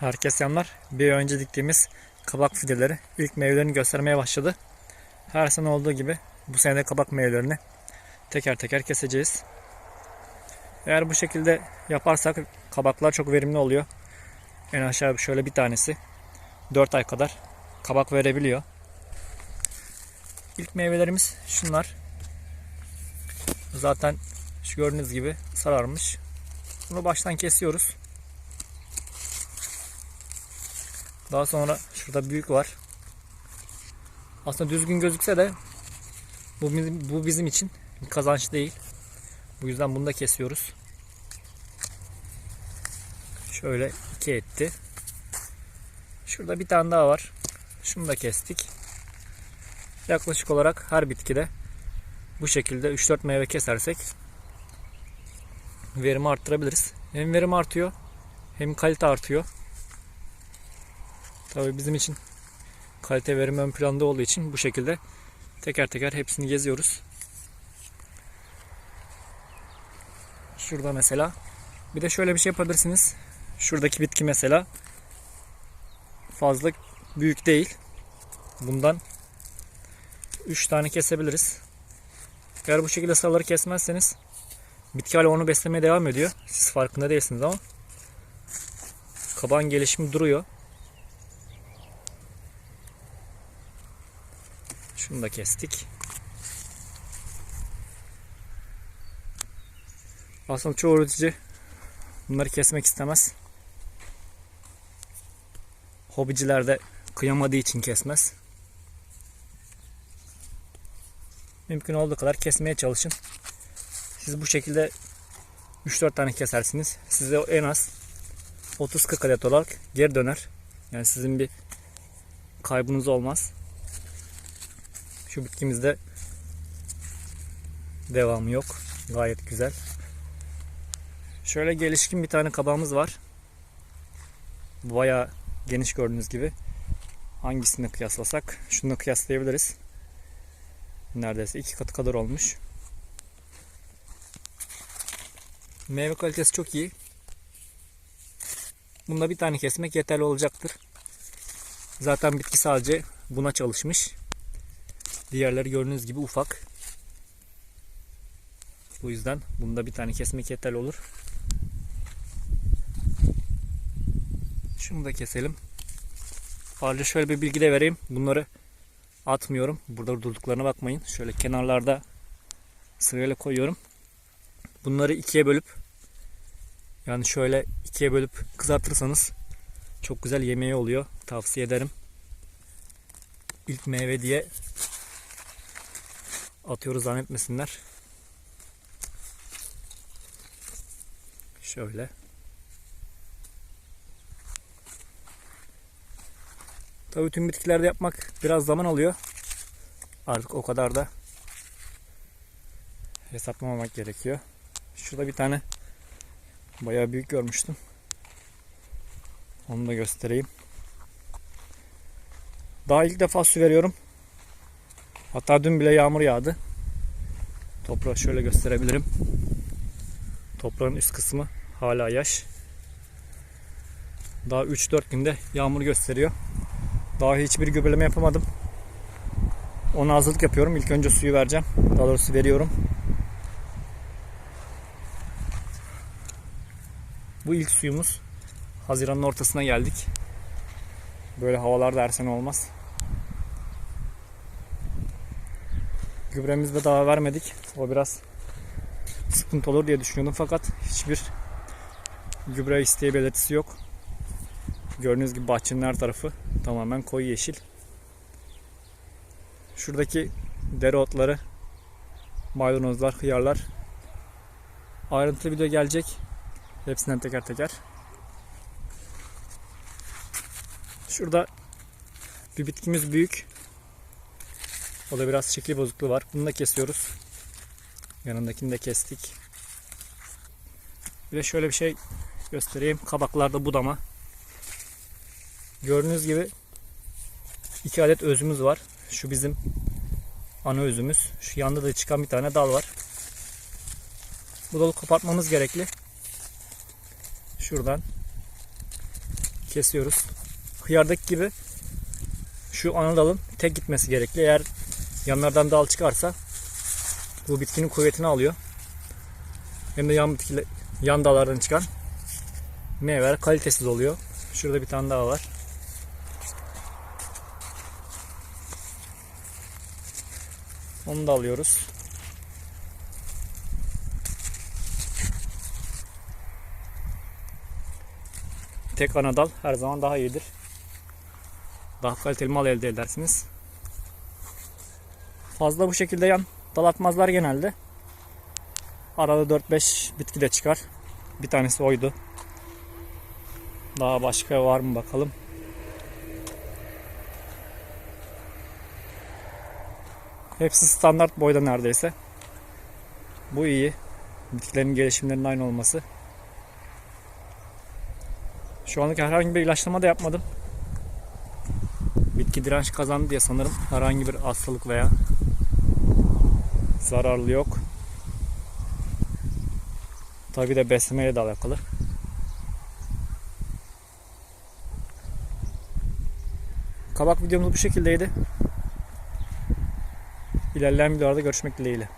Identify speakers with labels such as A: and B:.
A: Herkes yanlar. Bir önce diktiğimiz kabak fideleri ilk meyvelerini göstermeye başladı. Her sene olduğu gibi bu sene de kabak meyvelerini teker teker keseceğiz. Eğer bu şekilde yaparsak kabaklar çok verimli oluyor. En aşağı şöyle bir tanesi 4 ay kadar kabak verebiliyor. İlk meyvelerimiz şunlar. Zaten şu gördüğünüz gibi sararmış. Bunu baştan kesiyoruz. Daha sonra şurada büyük var. Aslında düzgün gözükse de bu bizim, bu bizim için kazanç değil. Bu yüzden bunu da kesiyoruz. Şöyle iki etti. Şurada bir tane daha var. Şunu da kestik. Yaklaşık olarak her bitkide bu şekilde 3-4 meyve kesersek verimi arttırabiliriz. Hem verim artıyor hem kalite artıyor. Tabii bizim için kalite verim ön planda olduğu için bu şekilde teker teker hepsini geziyoruz. Şurada mesela bir de şöyle bir şey yapabilirsiniz. Şuradaki bitki mesela fazla büyük değil. Bundan 3 tane kesebiliriz. Eğer bu şekilde sıraları kesmezseniz bitki hala onu beslemeye devam ediyor. Siz farkında değilsiniz ama kabağın gelişimi duruyor. Şunu da kestik. Aslında çoğu üretici bunları kesmek istemez. Hobiciler de kıyamadığı için kesmez. Mümkün olduğu kadar kesmeye çalışın. Siz bu şekilde 3-4 tane kesersiniz. Size en az 30-40 adet olarak geri döner. Yani sizin bir kaybınız olmaz. Şu bitkimizde devamı yok. Gayet güzel. Şöyle gelişkin bir tane kabağımız var. Baya geniş gördüğünüz gibi. Hangisini kıyaslasak şunu kıyaslayabiliriz. Neredeyse iki katı kadar olmuş. Meyve kalitesi çok iyi. Bunda bir tane kesmek yeterli olacaktır. Zaten bitki sadece buna çalışmış. Diğerleri gördüğünüz gibi ufak. Bu yüzden bunda bir tane kesmek yeterli olur. Şunu da keselim. Ayrıca şöyle bir bilgi de vereyim. Bunları atmıyorum. Burada durduklarına bakmayın. Şöyle kenarlarda sırayla koyuyorum. Bunları ikiye bölüp yani şöyle ikiye bölüp kızartırsanız çok güzel yemeği oluyor. Tavsiye ederim. İlk meyve diye atıyoruz zannetmesinler. Şöyle. Tabii tüm bitkilerde yapmak biraz zaman alıyor. Artık o kadar da hesaplamamak gerekiyor. Şurada bir tane bayağı büyük görmüştüm. Onu da göstereyim. Daha ilk defa su veriyorum. Hatta dün bile yağmur yağdı. Toprağı şöyle gösterebilirim. Toprağın üst kısmı hala yaş. Daha 3-4 günde yağmur gösteriyor. Daha hiçbir gübreleme yapamadım. Ona hazırlık yapıyorum. İlk önce suyu vereceğim. Daha doğrusu veriyorum. Bu ilk suyumuz. Haziran'ın ortasına geldik. Böyle havalarda her sene olmaz. Gübremizi de daha vermedik. O biraz sıkıntı olur diye düşünüyordum fakat hiçbir gübre isteği belirtisi yok. Gördüğünüz gibi bahçenin her tarafı tamamen koyu yeşil. Şuradaki dereotları, maydanozlar, hıyarlar ayrıntılı video gelecek. Hepsinden teker teker. Şurada bir bitkimiz büyük. O da biraz şekil bozukluğu var. Bunu da kesiyoruz. Yanındakini de kestik. Bir de şöyle bir şey göstereyim. Kabaklarda budama. Gördüğünüz gibi iki adet özümüz var. Şu bizim ana özümüz. Şu yanda da çıkan bir tane dal var. Bu dalı kopartmamız gerekli. Şuradan kesiyoruz. Hıyardaki gibi şu ana dalın tek gitmesi gerekli. Eğer yanlardan dal çıkarsa bu bitkinin kuvvetini alıyor. Hem de yan bitkiler, yan dallardan çıkan meyveler kalitesiz oluyor. Şurada bir tane daha var. Onu da alıyoruz. Tek ana dal her zaman daha iyidir. Daha kaliteli mal elde edersiniz. Fazla bu şekilde yan dal atmazlar genelde. Arada 4-5 bitki de çıkar. Bir tanesi oydu. Daha başka var mı bakalım. Hepsi standart boyda neredeyse. Bu iyi. Bitkilerin gelişimlerinin aynı olması. Şu anlık herhangi bir ilaçlama da yapmadım. Bitki direnç kazandı diye sanırım herhangi bir hastalık veya zararlı yok. Tabi de beslemeyle de alakalı. Kabak videomuz bu şekildeydi. İlerleyen videolarda görüşmek dileğiyle.